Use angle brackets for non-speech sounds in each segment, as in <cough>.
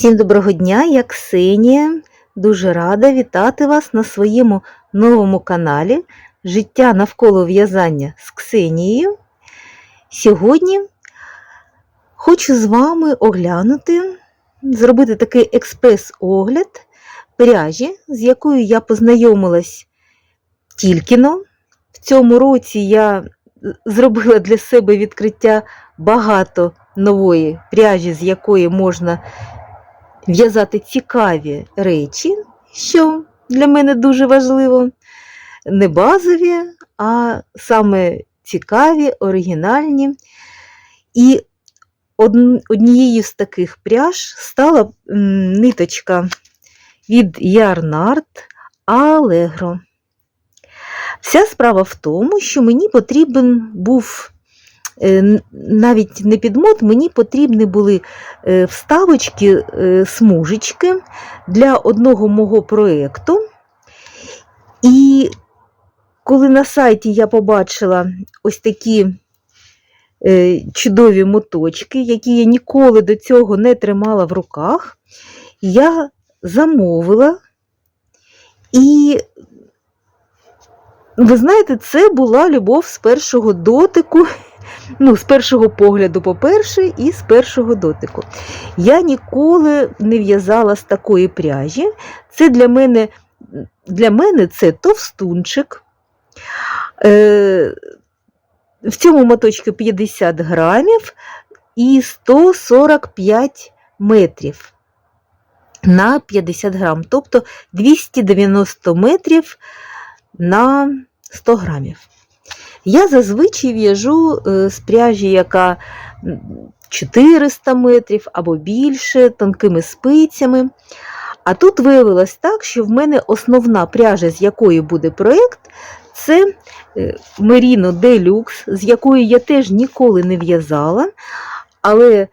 Всім доброго дня, я Ксенія. Дуже рада вітати вас на своєму новому каналі Життя навколо в'язання з Ксенією. Сьогодні хочу з вами оглянути, зробити такий експрес-огляд пряжі, з якою я познайомилась тільки но. В цьому році я зробила для себе відкриття багато нової пряжі, з якої можна в'язати цікаві речі, що для мене дуже важливо. Не базові, а саме цікаві, оригінальні. І однією з таких пряж стала ниточка від Ярнард Allegro. Вся справа в тому, що мені потрібен був навіть не підмот, мені потрібні були е, вставочки, е, смужечки для одного мого проєкту. І коли на сайті я побачила ось такі е, чудові моточки, які я ніколи до цього не тримала в руках, я замовила. І ви знаєте, це була любов з першого дотику, ну, з першого погляду, по-перше, і з першого дотику. Я ніколи не в'язала з такої пряжі. Це для мене, для мене це товстунчик. Е, в цьому моточку 50 грамів і 145 метрів на 50 грам, тобто 290 метрів на 100 грамів. Я зазвичай в'яжу е, з пряжі, яка 400 метрів або більше, тонкими спицями. А тут виявилось так, що в мене основна пряжа, з якої буде проєкт, це е, Merino Deluxe, з якої я теж ніколи не в'язала, але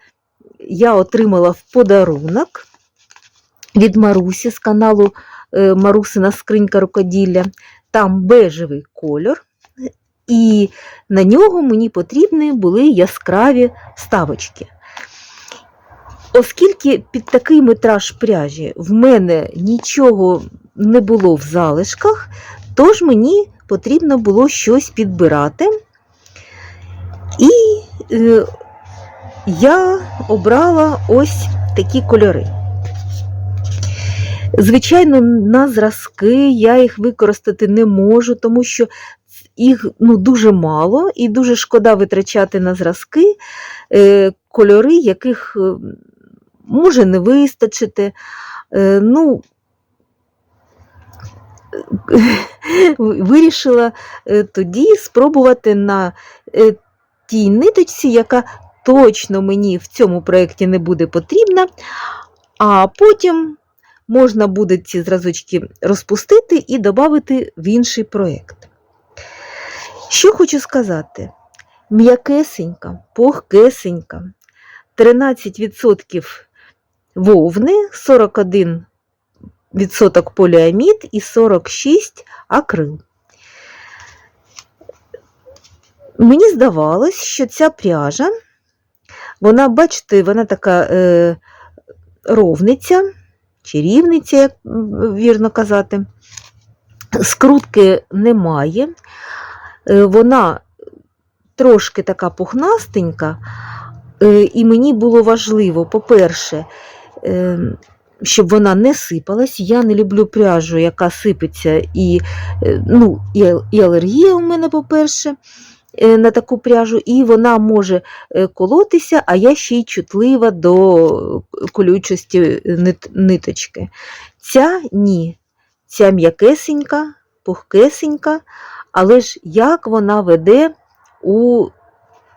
я отримала в подарунок від Марусі з каналу е, Марусина скринька рукоділля. Там бежевий кольор, і на нього мені потрібні були яскраві ставочки. Оскільки під такий метраж пряжі в мене нічого не було в залишках, тож мені потрібно було щось підбирати. І е, я обрала ось такі кольори. Звичайно, на зразки я їх використати не можу, тому що їх ну, дуже мало і дуже шкода витрачати на зразки е, кольори, яких е, може не вистачити. Е, ну, <laughs> вирішила е, тоді спробувати на е, тій ниточці, яка точно мені в цьому проєкті не буде потрібна, а потім можна буде ці зразочки розпустити і додати в інший проєкт. Що хочу сказати? М'якесенька, пухкесенька, 13% вовни, 41% поліамід і 46% акрил. Мені здавалось, що ця пряжа, вона, бачите, вона така е, ровниця, чи рівниця, як вірно казати. Скрутки немає, вона трошки така пухнастенька, е, і мені було важливо, по-перше, е, щоб вона не сипалась. Я не люблю пряжу, яка сипеться, і, ну, і алергія у мене, по-перше, на таку пряжу, і вона може колотися, а я ще й чутлива до колючості ниточки. Ця ні, ця м'якесенька, пухкесенька, але ж як вона веде у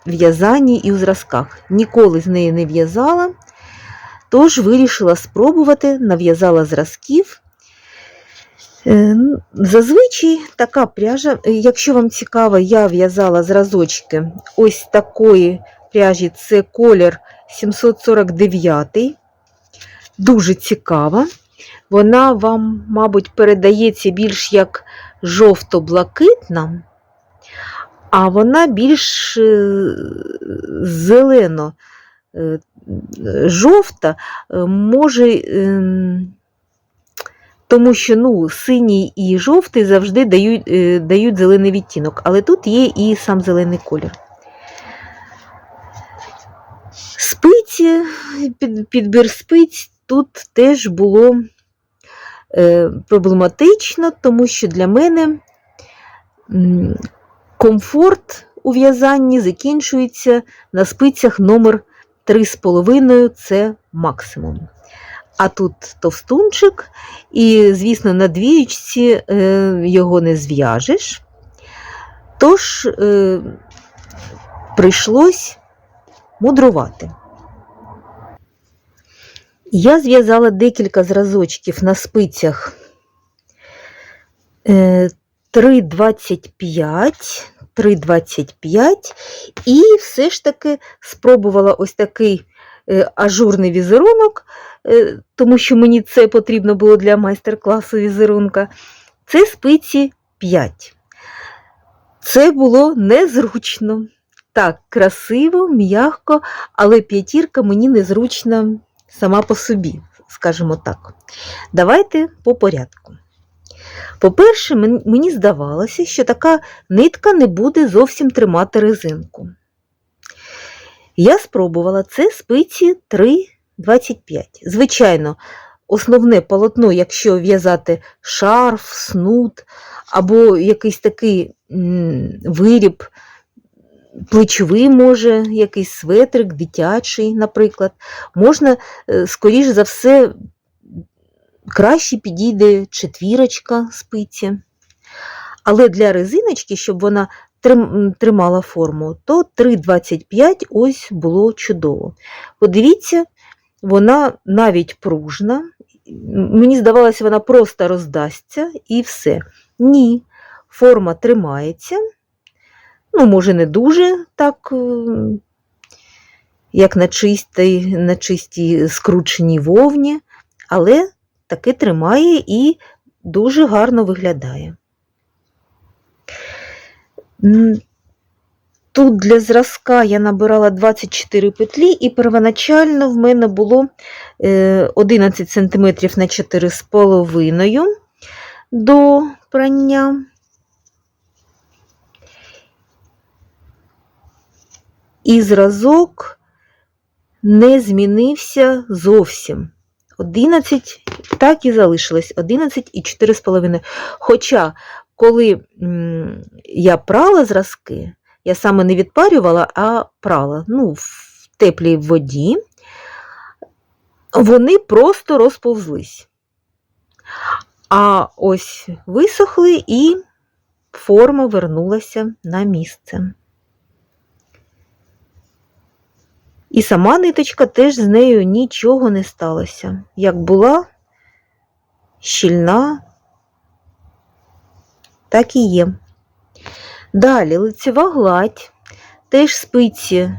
в'язанні і у зразках. Ніколи з неї не в'язала, тож вирішила спробувати, нав'язала зразків. Зазвичай така пряжа, якщо вам цікаво, я в'язала зразочки ось такої пряжі, це колір 749. Дуже цікава. Вона вам, мабуть, передається більш як жовто-блакитна, а вона більш зелено жовта, е, може, ем, тому що ну, синій і жовтий завжди дають, е, дають зелений відтінок, але тут є і сам зелений колір. Спиці, підбір спиць тут теж було е, проблематично, тому що для мене комфорт у в'язанні закінчується на спицях номер 3,5 це максимум. А тут товстунчик, і, звісно, на двіючці е, його не зв'яжеш. Тож е, прийшлось мудрувати. Я зв'язала декілька зразочків на спицях е, 3,25, 3,25 і все ж таки спробувала ось такий е, ажурний візерунок, е, тому що мені це потрібно було для майстер-класу візерунка. Це спиці 5. Це було незручно. Так, красиво, м'яко, але п'ятірка мені незручна сама по собі, скажімо так. Давайте по порядку. По-перше, мені здавалося, що така нитка не буде зовсім тримати резинку. Я спробувала це спиці 3,25. Звичайно, основне полотно, якщо в'язати шарф, снуд або якийсь такий виріб, плечовий, може, якийсь светрик, дитячий, наприклад, можна, е, скоріш за все, краще підійде четвірочка спиці. Але для резиночки, щоб вона тримала форму, то 3,25 ось було чудово. Подивіться, вона навіть пружна. Мені здавалося, вона просто роздасться і все. Ні, форма тримається. Ну, може, не дуже так, е, як на чистій, на чистій скрученій вовні, але таки тримає і дуже гарно виглядає. Тут для зразка я набирала 24 петлі, і первоначально в мене було е, 11 см на 4,5 до прання. І зразок не змінився зовсім. 11, так і залишилось 11 і 4,5. Хоча, коли я прала зразки, я саме не відпарювала, а прала ну, в теплій воді, вони просто розповзлись. А ось висохли і форма вернулася на місце. І сама ниточка теж з нею нічого не сталося. Як була щільна, так і є. Далі лицева гладь, теж спиці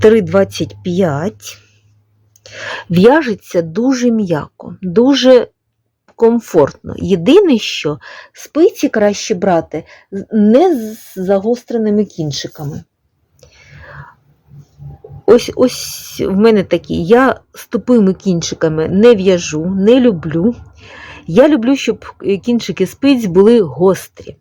3,25. В'яжеться дуже м'яко, дуже комфортно. Єдине, що спиці краще брати не з загостреними кінчиками. Ось ось в мене такі. Я з тупими кінчиками не в'яжу, не люблю. Я люблю, щоб кінчики спиць були гострі.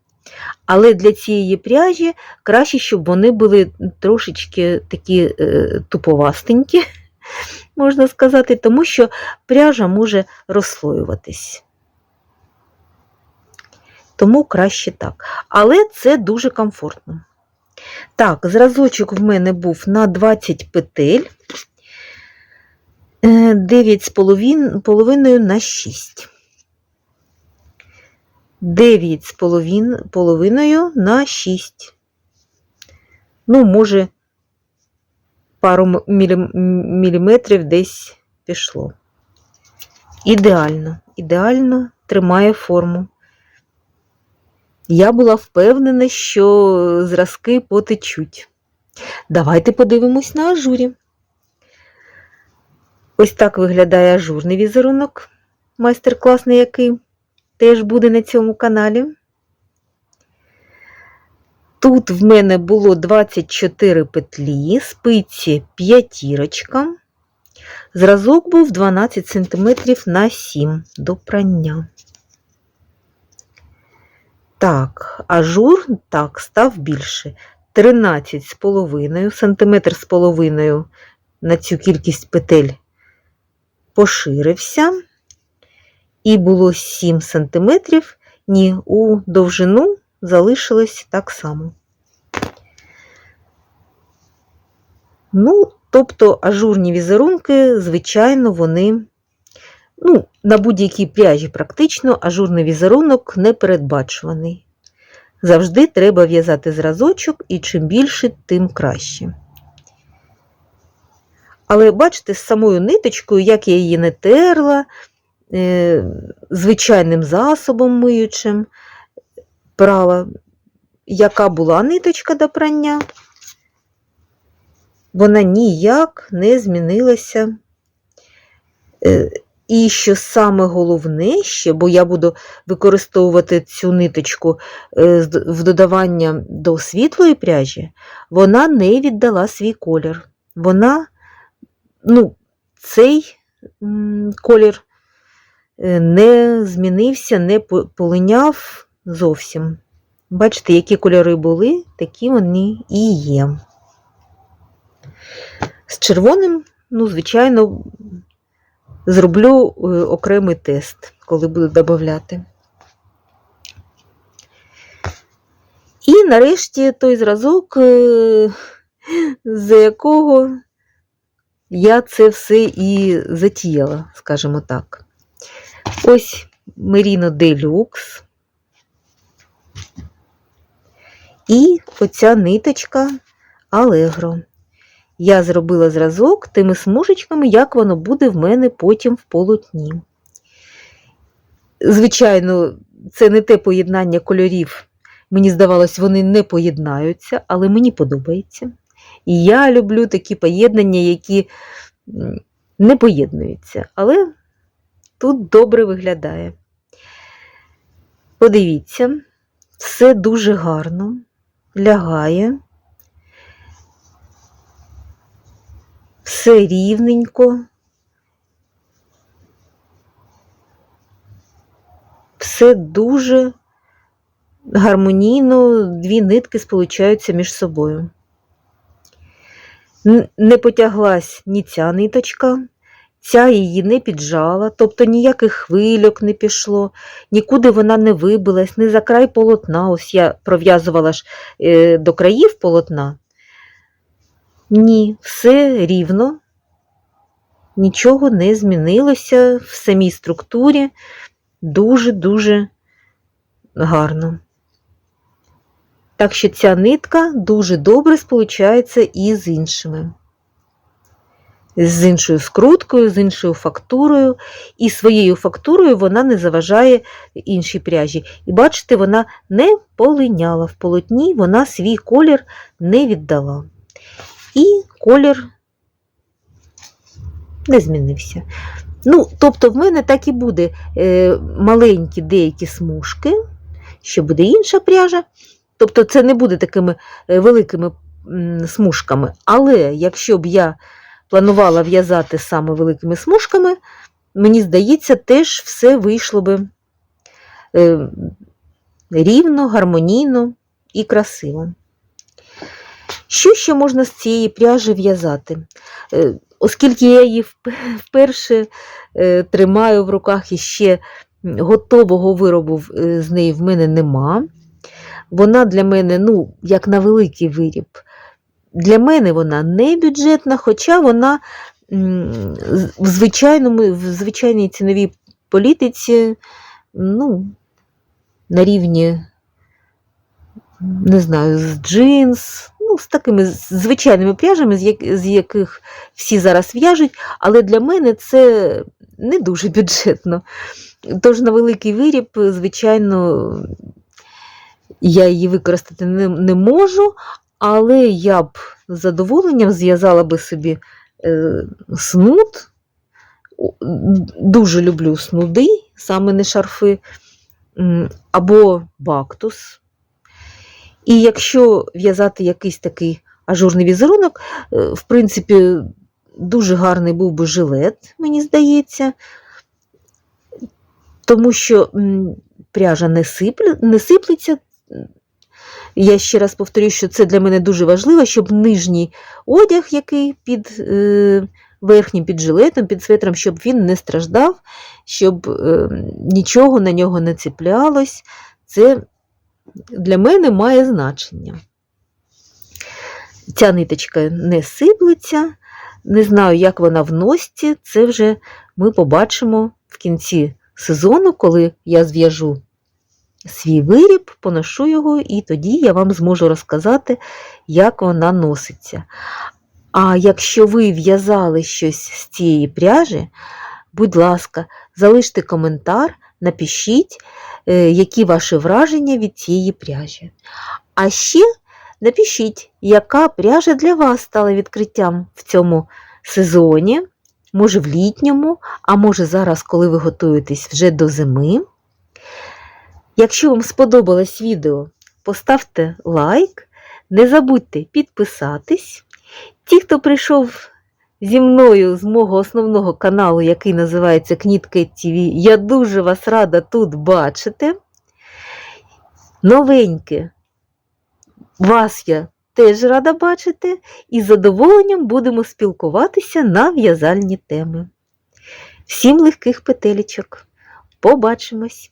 Але для цієї пряжі краще, щоб вони були трошечки такі е, туповастенькі, <laughs> можна сказати, тому що пряжа може розслоюватись. Тому краще так. Але це дуже комфортно. Так, зразочок в мене був на 20 петель, 9,5 на 6. 9,5 на 6. Ну, може, пару міліметрів десь пішло. Ідеально, ідеально тримає форму. Я була впевнена, що зразки потечуть. Давайте подивимось на ажурі. Ось так виглядає ажурний візерунок, майстер-класний який теж буде на цьому каналі. Тут в мене було 24 петлі, спиці п'ятірочка. Зразок був 12 см на 7 до прання. Так, ажур так, став більше. 13 з половиною, сантиметр з половиною на цю кількість петель поширився. І було 7 сантиметрів, ні, у довжину залишилось так само. Ну, тобто ажурні візерунки, звичайно, вони, ну, на будь-якій пряжі практично ажурний візерунок не передбачуваний. Завжди треба в'язати зразочок, і чим більше, тим краще. Але бачите, з самою ниточкою, як я її не терла, е, звичайним засобом миючим, прала, яка була ниточка до прання, вона ніяк не змінилася. І що саме головне ще, бо я буду використовувати цю ниточку е, в додавання до світлої пряжі, вона не віддала свій колір. Вона, ну, цей колір е, не змінився, не полиняв зовсім. Бачите, які кольори були, такі вони і є. З червоним, ну, звичайно, зроблю е, окремий тест, коли буду додавати. І нарешті той зразок, е, за якого я це все і затіяла, скажімо так. Ось Merino Deluxe. І оця ниточка Allegro. Я зробила зразок тими смужечками, як воно буде в мене потім в полотні. Звичайно, це не те поєднання кольорів. Мені здавалось, вони не поєднаються, але мені подобається. І я люблю такі поєднання, які не поєднуються, але тут добре виглядає. Подивіться, все дуже гарно лягає. Все рівненько. Все дуже гармонійно, дві нитки сполучаються між собою. Не потяглась ні ця ниточка, ця її не піджала, тобто ніяких хвильок не пішло, нікуди вона не вибилась, не за край полотна. Ось я пров'язувала ж е, до країв полотна. Ні, все рівно, нічого не змінилося в самій структурі. Дуже-дуже гарно. Так що ця нитка дуже добре сполучається і з іншими. З іншою скруткою, з іншою фактурою, і своєю фактурою вона не заважає іншій пряжі. І бачите, вона не полиняла в полотні, вона свій колір не віддала. Колір не змінився. Ну, тобто, в мене так і буде е, маленькі деякі смужки, що буде інша пряжа. Тобто, це не буде такими е, великими смужками. Але якщо б я планувала в'язати саме великими смужками, мені здається, теж все вийшло би е, рівно, гармонійно і красиво. Що ще можна з цієї пряжі в'язати? Е, Оскільки я її вперше е, тримаю в руках і ще готового виробу е, з неї в мене нема. Вона для мене, ну, як на великий виріб. Для мене вона не бюджетна, хоча вона в звичайному, в звичайній ціновій політиці, ну, на рівні, не знаю, з джинс, ну, з такими звичайними пряжами, з, як, з яких всі зараз в'яжуть, але для мене це не дуже бюджетно. Тож на великий виріб, звичайно, я її використати не, не можу, але я б з задоволенням зв'язала би собі е, снуд. Дуже люблю снуди, саме не шарфи, або бактус. І якщо в'язати якийсь такий ажурний візерунок, е, в принципі, дуже гарний був би жилет, мені здається, тому що пряжа не, сипле, не сиплеться. Я ще раз повторю, що це для мене дуже важливо, щоб нижній одяг, який під е, верхнім під жилетом, під светром, щоб він не страждав, щоб е, нічого на нього не ціплялось. Це для мене має значення. Ця ниточка не сиплеться. Не знаю, як вона в носці, це вже ми побачимо в кінці сезону, коли я зв'яжу свій виріб, поношу його, і тоді я вам зможу розказати, як вона носиться. А якщо ви в'язали щось з цієї пряжі, будь ласка, залиште коментар, напишіть, які ваші враження від цієї пряжі. А ще напишіть, яка пряжа для вас стала відкриттям в цьому сезоні, може в літньому, а може зараз, коли ви готуєтесь вже до зими. Якщо вам сподобалось відео, поставте лайк, не забудьте підписатись. Ті, хто прийшов зі мною з мого основного каналу, який називається Кнітка ТВ, я дуже вас рада тут бачити. Новеньке, вас я теж рада бачити, і з задоволенням будемо спілкуватися на в'язальні теми. Всім легких петелечок. Побачимось!